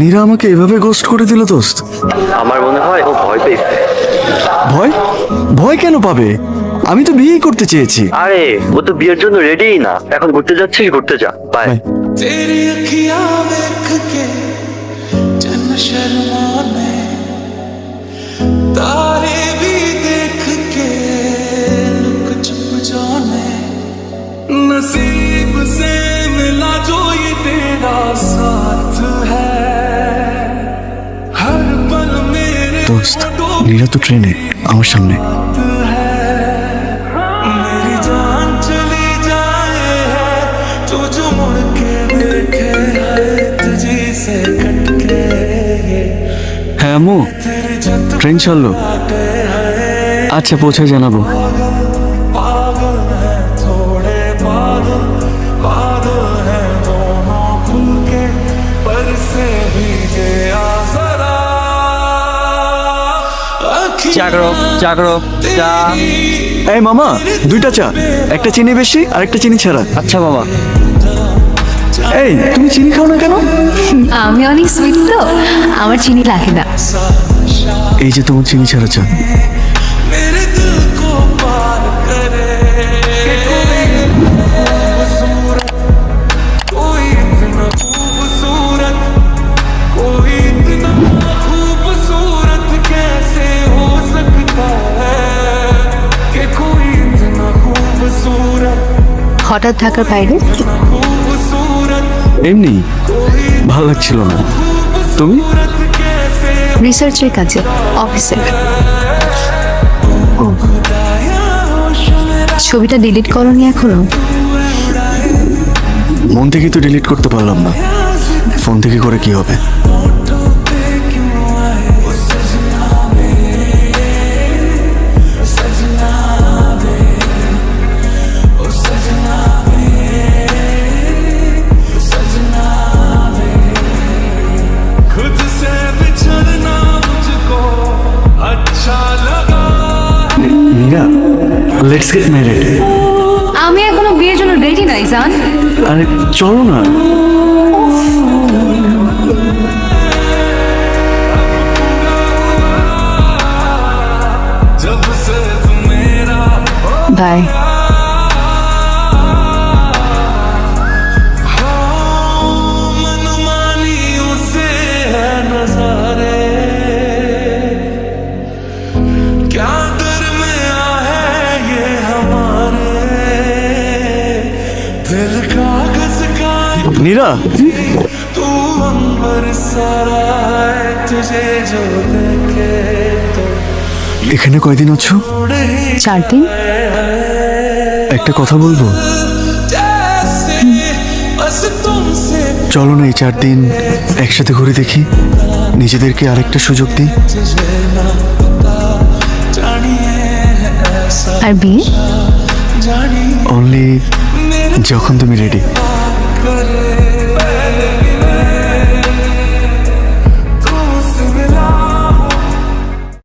নীরা আমাকে এভাবে গোস্ট করে দিল দোস্ত আমার মনে হয় ও ভয় পেয়েছে ভয় ভয় কেন পাবে আমি তো বিয়েই করতে চেয়েছি আরে ও তো বিয়ের জন্য রেডিই না এখন ঘুরতে যাচ্ছিস ঘুরতে যা বাই বাই। तेरी अखियां देख के जन शर्माने तारे দোস্ত নীরা তো ট্রেনে আমার সামনে। হ্যাঁ আম্মু ট্রেন চলল। আচ্ছা পৌঁছে জানাব। চাকরো চাকরো চা এই মামা দুইটা চা একটা চিনি বেশি আর একটা চিনি ছাড়া। আচ্ছা বাবা এই তুমি চিনি খাও না কেন? আমি অনেক সুইট তো আমার চিনি লাগে না। এই যে তোমার চিনি ছাড়া চা। হঠাৎ ঢাকার বাইরে? এমনি ভালো লাগছিল না। তুমি? রিসার্চের কাজে অফিসে ছবিটা ডিলিট করনি এখনও? মন থেকে তো ডিলিট করতে পারলাম না। ফোন থেকে করে কি হবে? নীরা লেটস গেট ম্যারিড আমি এখনও বিয়ের জন্য রেডি নাই জান। আরে চলো না। जब নীরা? এখানে কয়দিন আছো? চার দিন। একটা কথা বলব? চলো না এই চার দিন একসাথে ঘুরে দেখি। নিজেদেরকে আরেকটা সুযোগ দিই। আর বি অনলি যখন তুমি রেডি